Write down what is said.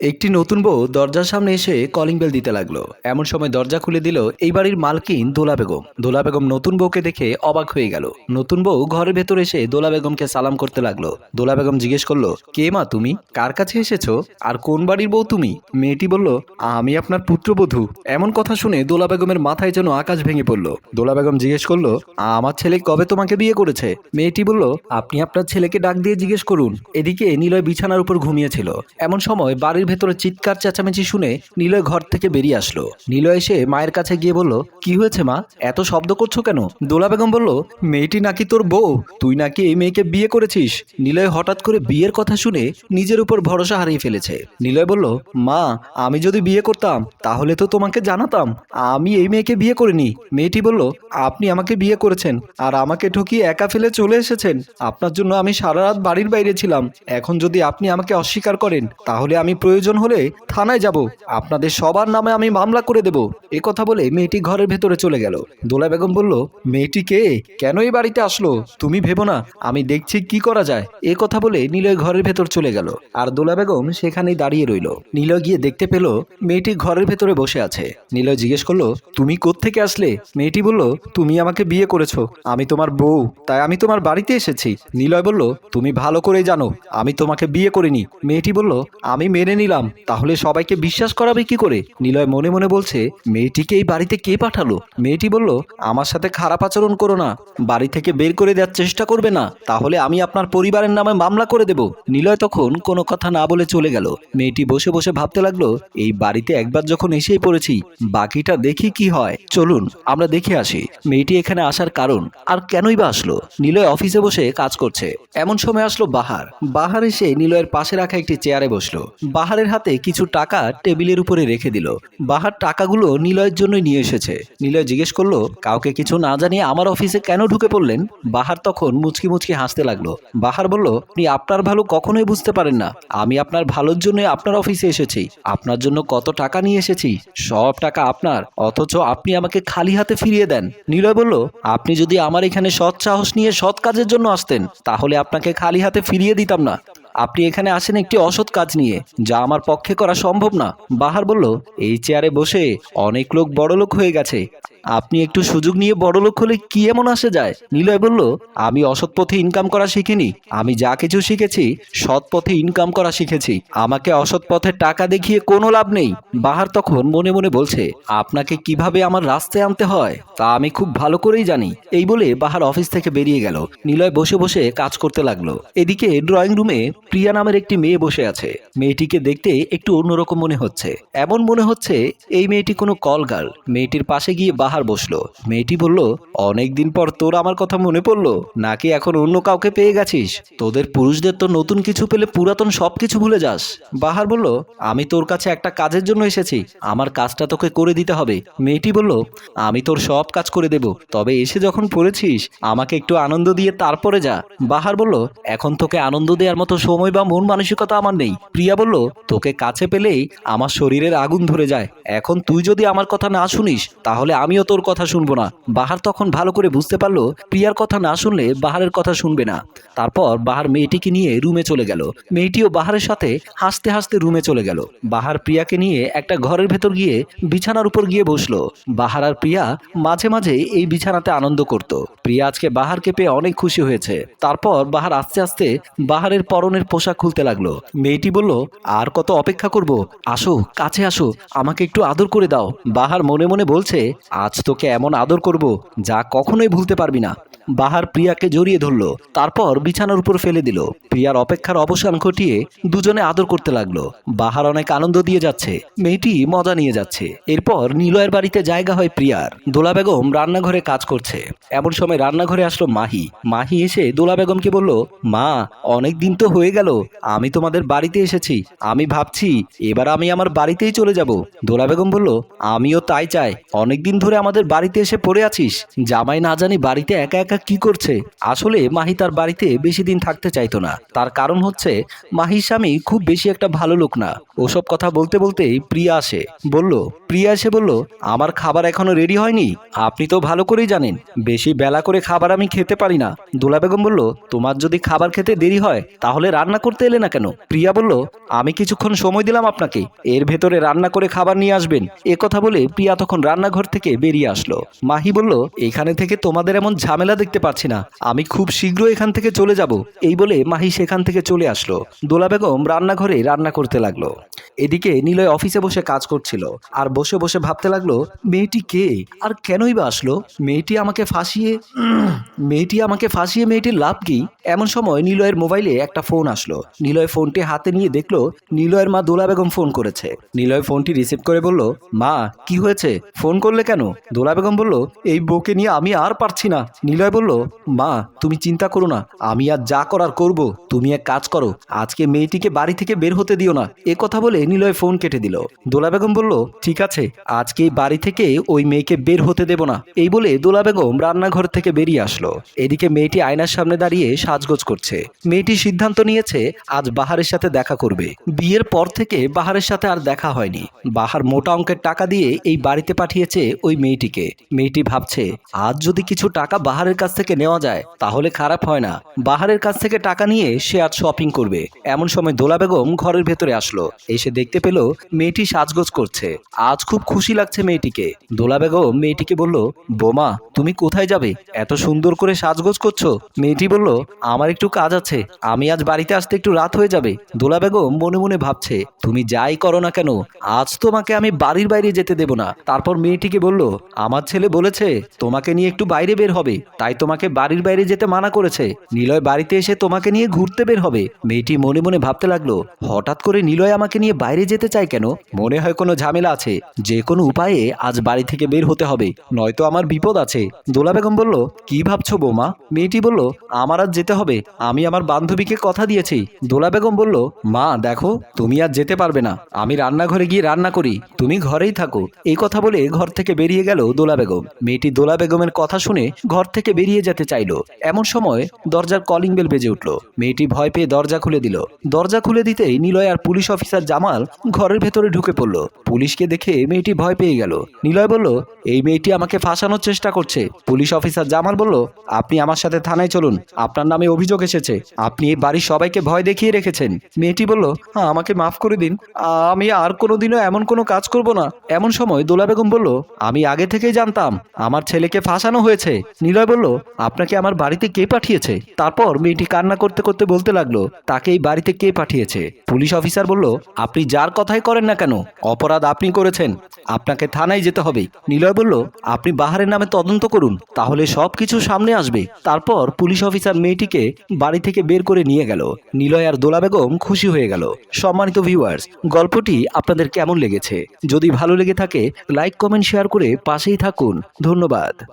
একটি নতুন বউ দরজার সামনে এসে কলিং বেল দিতে লাগল। এমন সময় দরজা খুলে দিল এই বাড়ির মালকিন দোলা বেগম। দোলা বেগম নতুন বউকে দেখে অবাক হয়ে গেল। নতুন বউ ঘরের ভেতর এসে দোলা বেগমকে সালাম করতে লাগল। দোলা বেগম জিজ্ঞেস করল, কে মা তুমি? কার কাছে এসেছ? আর কোন বাড়ির বউ তুমি? মেয়েটি বলল, আমি আপনার পুত্রবধূ। এমন কথা শুনে দোলা বেগমের মাথায় যেন আকাশ ভেঙে পড়ল। দোলা বেগম জিজ্ঞেস করল, আমার ছেলে কবে তোমাকে বিয়ে করেছে? মেয়েটি বলল, আপনি আপনার ছেলেকে ডাক দিয়ে জিজ্ঞেস করুন। এদিকে নিলয় বিছানার উপর ঘুমিয়েছিল। এমন সময় বাড়ির ভেতরে চিৎকার চেঁচামেচি শুনে নিলয় ঘর থেকে বেরিয়ে আসলো। নিলয় এসে মায়ের কাছে গিয়ে বলল, কি হয়েছে মা? এত শব্দ করছ কেন? দোলা বেগম বলল, মেয়েটি নাকি তোর বউ? তুই নাকি এই মেয়েকে বিয়ে করেছিস? নিলয় হঠাৎ করে বিয়ের কথা শুনে নিজের উপর ভরসা হারিয়ে ফেলেছে। নিলয় বলল, মা, আমি যদি বিয়ে করতাম, তাহলে তো তোমাকে জানাতাম। আমি এই মেয়েকে বিয়ে করিনি। মেয়েটি বলল, আপনি আমাকে বিয়ে করেছেন, আর আমাকে ঠকিয়ে একা ফেলে চলে এসেছেন। আপনার জন্য আমি সারা রাত বাড়ির বাইরে ছিলাম। এখন যদি আপনি আমাকে অস্বীকার করেন, তাহলে আমি প্রয়োজন হলে থানায় যাব। আপনাদের সবার নামে আমি মামলা করে দেব। এ কথা বলে মেয়েটি ঘরের ভেতরে চলে গেল। দোলা বেগম বলল, মেয়েটি কে? কেন এই বাড়িতে আসলো? তুমি ভেবো না। আমি দেখছি কি করা যায়। এ কথা বলে নিলয় ঘরের ভেতর চলে গেল। আর দোলা বেগম সেখানেই দাঁড়িয়ে রইল। নিলয় গিয়ে দেখতে পেল, মেয়েটি ঘরের ভেতরে বসে আছে। নিলয় জিজ্ঞেস করল, তুমি কোত্থেকে আসলে? মেয়েটি বলল, তুমি আমাকে বিয়ে করেছ। আমি তোমার বউ, তাই আমি তোমার বাড়িতে এসেছি। নিলয় বলল, তুমি ভালো করেই জানো, আমি তোমাকে বিয়ে করিনি। মেয়েটি বলল, আমি মেনে নিলাম। তাহলে সবাইকে বিশ্বাস করাবে কি করে? নিলয় মনে মনে বলছে, মেয়েটিকে এই বাড়িতে কে পাঠালো? মেয়েটি বলল, আমার সাথে খারাপ আচরণ করো না, বাড়ি থেকে বের করে দেওয়ার চেষ্টা করবে না, তাহলে আমি আপনার পরিবারের নামে মামলা করে দেব। নিলয় তখন কোনো কথা না বলে চলে গেল। মেয়েটি বসে বসে ভাবতে লাগল, এই বাড়িতে একবার যখন এসেই পড়েছি, বাকিটা দেখি কি হয়। চলুন, আমরা দেখে আসি। মেয়েটি এখানে আসার কারণ, আর কেনই বা আসলো? নিলয় অফিসে বসে কাজ করছে। এমন সময় আসলো বাহার। বাহার এসে নিলয়ের পাশে রাখা একটি চেয়ারে বসল। বাহারের হাতে কিছু টাকা টেবিলের উপরে রেখে দিল। বাহার টাকাগুলো নিলয়ের জন্য নিয়ে এসেছে। নিলয় জিজ্ঞেস করল, কাউকে কিছু না জানিয়ে আমার অফিসে কেন ঢুকে পড়লেন? বাহার তখন মুচকি মুচকি হাসতে লাগল। বাহার বলল, আপনি আপনার ভালো কখনোই বুঝতে পারেন না। আমি আপনার ভালোর জন্য আপনার অফিসে এসেছি। আপনার জন্য কত টাকা নিয়ে এসেছি, সব টাকা আপনার, অথচ আপনি আমাকে খালি হাতে ফিরিয়ে দেন। নিলয় বলল, আপনি যদি আমার এখানে সৎ সাহস নিয়ে সৎ কাজের জন্য আসতেন, তাহলে আপনাকে খালি হাতে ফিরিয়ে দিতাম না। আপনি এখানে আসেন একটি অসৎ কাজ নিয়ে, যা আমার পক্ষে করা সম্ভব না। বাহার বলল, এই চেয়ারে বসে অনেক লোক বড়লোক হয়ে গেছে। আপনি একটু সুযোগ নিয়ে বড়লোক হলে কি এমন আসে যায়? নিলয় বলল, আমি অসৎ পথে ইনকাম করা শিখিনি। আমি যা কিছু শিখেছি, সৎ পথে ইনকাম করা শিখেছি। আমাকে অসৎ পথে টাকা দেখিয়ে কোনো লাভ নেই। বাহার তখন মনে মনে বলছে, আপনাকে কীভাবে আমার রাস্তায় আনতে হয়, তা আমি খুব ভালো করেই জানি। এই বলে বাহার অফিস থেকে বেরিয়ে গেল। নিলয় বসে বসে কাজ করতে লাগল। এদিকে ড্রয়িং রুমে প্রিয়া নামের একটি মেয়ে বসে আছে। মেয়েটিকে দেখতে একটু অন্যরকম মনে হচ্ছে। এমন মনে হচ্ছে, এই মেয়েটি কোনো কল গার্ল মেয়েটির পাশে গিয়ে বাহার বসল। মেয়েটি বলল অনেক দিন পর তোর আমার কথা মনে পড়ল। নাকি এখন অন্য কাউকে পেয়ে গেছিস? তোদের পুরুষদের তো নতুন কিছু পেলে পুরাতন সব কিছু ভুলে যাস। বাহার বলল, আমি তোর কাছে একটা কাজের জন্য এসেছি। আমার কাজটা তোকে করে দিতে হবে। মেয়েটি বলল, আমি তোর সব কাজ করে দেব। তবে এসে যখন পড়েছিস, আমাকে একটু আনন্দ দিয়ে তারপরে যা। বাহার বলল, এখন তোকে আনন্দ দেওয়ার মতো সময় বা মন মানসিকতা আমার নেই। প্রিয়া বলল, তোকে কাছে পেলেই আমার শরীরের আগুন ধরে যায়। এখন তুই যদি আমার কথা না শুনিস, তাহলে আমিও তোর কথা শুনব না। বাহার তখন ভালো করে বুঝতে পারল, প্রিয়ার কথা না শুনলে বাহারের কথা শুনবে না। তারপর বাহার মেয়েটিকে নিয়ে রুমে চলে গেল। মেয়েটিও বাহারের সাথে হাসতে হাসতে রুমে চলে গেল। বাহার প্রিয়াকে নিয়ে একটা ঘরের ভেতর গিয়ে বিছানার উপর গিয়ে বসল। বাহার আর প্রিয়া মাঝে মাঝে এই বিছানাতে আনন্দ করত। প্রিয়া আজকে বাহারকে পেয়ে অনেক খুশি হয়েছে। তারপর বাহার আস্তে আস্তে বাহারের পরনের পোশাক খুলতে লাগল। মেয়েটি বলল, আর কত অপেক্ষা করব? আসো, কাছে আসো, আমাকে একটু আদর করে দাও। বাহার মনে মনে বলছে, আজ তোকে এমন আদর করব যা কখনোই ভুলতে পারবি না। বাহার প্রিয়াকে জড়িয়ে ধরলো, তারপর বিছানার উপর ফেলে দিল। প্রিয়ার অপেক্ষার অবসান ঘটিয়ে দুজনে আদর করতে লাগল। বাহার অনেক আনন্দ দিয়ে যাচ্ছে, মেয়েটি মজা নিয়ে যাচ্ছে। এরপর নিলয়ের বাড়িতে জায়গা হয় প্রিয়ার। দোলা বেগম রান্নাঘরে কাজ করছে। এমন সময় রান্নাঘরে আসলো মাহি। মাহি এসে দোলা বেগমকে বলল, মা অনেক দিন তো হয়ে গেল, আমি তোমাদের বাড়িতে এসেছি। আমি ভাবছি, এবার আমি আমার বাড়িতেই চলে যাব। দোলা বেগম বলল, আমিও তাই চাই। অনেকদিন ধরে আমাদের বাড়িতে এসে পড়ে আছিস। জামাই না জানি বাড়িতে একা একা একা কি করছে? আসলে মাহি তার বাড়িতে বেশি দিন থাকতে চাইতো না। তার কারণ হচ্ছে, মাহির স্বামী খুব বেশি একটা ভালো লোক না। ওসব কথা বলতে বলতেই প্রিয়া আসে। বলল প্রিয়া এসে বলল, আমার খাবার এখনও রেডি হয়নি। আপনি তো ভালো করেই জানেন, বেশি বেলা করে খাবার আমি খেতে পারি না। দোলা বেগম বলল, তোমার যদি খাবার খেতে দেরি হয়, তাহলে রান্না করতে এলে না কেন? প্রিয়া বলল, আমি কিছুক্ষণ সময় দিলাম আপনাকে, এর ভেতরে রান্না করে খাবার নিয়ে আসবেন। এ কথা বলে প্রিয়া তখন রান্নাঘর থেকে বেরিয়ে আসলো। মাহি বলল, এখানে থেকে তোমাদের এমন ঝামেলা দেখতে পাচ্ছি না। আমি খুব শীঘ্র এখান থেকে চলে যাব। এই বলে মাহি সেখান থেকে চলে আসলো। দোলা বেগম রান্নাঘরে রান্না করতে লাগল। এদিকে নিলয় অফিসে বসে কাজ করছিল, আর বসে বসে ভাবতে লাগল, মেয়েটি কে? আর কেনই বা আসলো? মেয়েটি আমাকে ফাঁসিয়ে, মেয়েটি আমাকে ফাঁসিয়ে মেয়েটির লাভ কি? এমন সময় নিলয়ের মোবাইলে একটা ফোন আসলো। নিলয় ফোনটি হাতে নিয়ে দেখল, নিলয়ের মা দোলা বেগম ফোন করেছে। নিলয় ফোনটি রিসিভ করে বলল, মা, কি হয়েছে? ফোন করলে কেন? দোলা বেগম বলল, এই বউকে নিয়ে আমি আর পারছি না। নিলয় বলল, মা, তুমি চিন্তা করো না, আমি আর যা করার করব। তুমি এক কাজ করো, আজকে মেয়েটিকে বাড়ি থেকে বের হতে দিও না। এ কথা বলে নিলয় ফোন কেটে দিল। দোলা বেগম বলল, ঠিক আছে আজকে বাড়ি থেকে ওই মেয়েকে বের হতে দেব না। এই বলে দোলা বেগম রান্নাঘর থেকে বেরিয়ে আসলো। এদিকে মেয়েটি আয়নার সামনে দাঁড়িয়ে সাজগোজ করছে। মেয়েটি সিদ্ধান্ত নিয়েছে, আজ বাহারের সাথে দেখা করবে। বিয়ের পর থেকে বাহারের সাথে আর দেখা হয়নি। বাহার মোটা অঙ্কের টাকা দিয়ে এই বাড়িতে পাঠিয়েছে ওই মেয়েটিকে। মেয়েটি ভাবছে, আজ যদি কিছু টাকা বাহারের কাছ থেকে নেওয়া যায়, তাহলে খারাপ হয় না। বাহারের কাছ থেকে টাকা নিয়ে সে আজ শপিং করবে। এমন সময় দোলা বেগম ঘরের ভেতরে আসলো। এসে দেখতে পেল, মেয়েটি সাজগোজ করছে। আজ খুব খুশি লাগছে মেয়েটিকে। দোলা বেগম মেয়েটিকে বলল, বোমা, তুমি কোথায় যাবে? এত সুন্দর করে সাজগোজ করছ। মেয়েটি বলল, আমার একটু কাজ আছে। আমি আজ বাড়িতে আসতে একটু রাত হয়ে যাবে। দোলা বেগম মনে মনে ভাবছে, তুমি যাই করো না কেন? আজ তোমাকে আমি বাড়ির বাইরে যেতে দেব না। তারপর মেয়েটিকে বলল, আমার ছেলে বলেছে, তোমাকে নিয়ে একটু বাইরে বের হবে। তাই তোমাকে বাড়ির বাইরে যেতে মানা করেছে। নিলয় বাড়িতে এসে তোমাকে নিয়ে ঘুরতে বের হবে। মেয়েটি মনে মনে ভাবতে লাগল, হঠাৎ করে নিলয় আমাকে নিয়ে বাইরে যেতে চায় কেন? মনে হয় কোনো ঝামেলা আছে। যে কোনো উপায়ে আজ বাড়ি থেকে বের হতে হবে। নয়তো আমার বিপদ আছে। দোলা বেগম বলল, কি ভাবছ বৌমা? মেয়েটি বলল, আমার আজ যেতে হবে। আমি আমার বান্ধবীকে কথা দিয়েছি। দোলা বেগম বলল, মা, দেখো, তুমি আজ যেতে পারবে না। আমি রান্নাঘরে গিয়ে রান্না করি। তুমি ঘরেই থাকো। এই কথা বলে ঘর থেকে বেরিয়ে গেল দোলা বেগম। মেয়েটি দোলা বেগমের কথা শুনে ঘর থেকে বেরিয়ে যেতে চাইলো। এমন সময় দরজার কলিং বেল বেজে উঠল। মেয়েটি ভয় পেয়ে দরজা খুলে দিল। দরজা খুলে দিতেই নিলয় আর পুলিশ অফিসার জামাল ঘরের ভেতরে ঢুকে পড়ল। পুলিশকে দেখে মেয়েটি ভয় পেয়ে গেল। নিলয় বলল এই মেয়েটি আমাকে ফাঁসানোর চেষ্টা করছে। পুলিশ অফিসার জামাল বলল আপনি আমার সাথে থানায় চলুন। আপনার নামে অভিযোগ এসেছে। আপনি এই বাড়ির সবাইকে ভয় দেখিয়ে রেখেছেন। মেয়েটি বলল "হ্যাঁ, আমাকে মাফ করে দিন। আমি আর কোনোদিনও এমন কোনো কাজ করব না। এমন সময় দোলা বেগম বলল আমি আগে থেকেই জানতাম আমার ছেলেকে ফাঁসানো হয়েছে। নিলয় বলল আপনাকে আমার বাড়িতে কে পাঠিয়েছে? তারপর মেয়েটি কান্না করতে করতে বলতে লাগল তাকে এই বাড়িতে কে পাঠিয়েছে? পুলিশ অফিসার বলল আপনি যার কথাই করেন না কেন অপরাধ আপনি করেছেন আপনাকে থানায় যেতে হবে। নিলয় বলল, আপনি বাহারের নামে তদন্ত করুন, তাহলে সব কিছু সামনে আসবে। তারপর পুলিশ অফিসার মেয়েটিকে বাড়ি থেকে বের করে নিয়ে গেল। নিলয় আর দোলা বেগম খুশি হয়ে গেল। সম্মানিত ভিউয়ার্স, গল্পটি আপনাদের কেমন লেগেছে? যদি ভালো লেগে থাকে, লাইক, কমেন্ট, শেয়ার করে পাশেই থাকুন। ধন্যবাদ।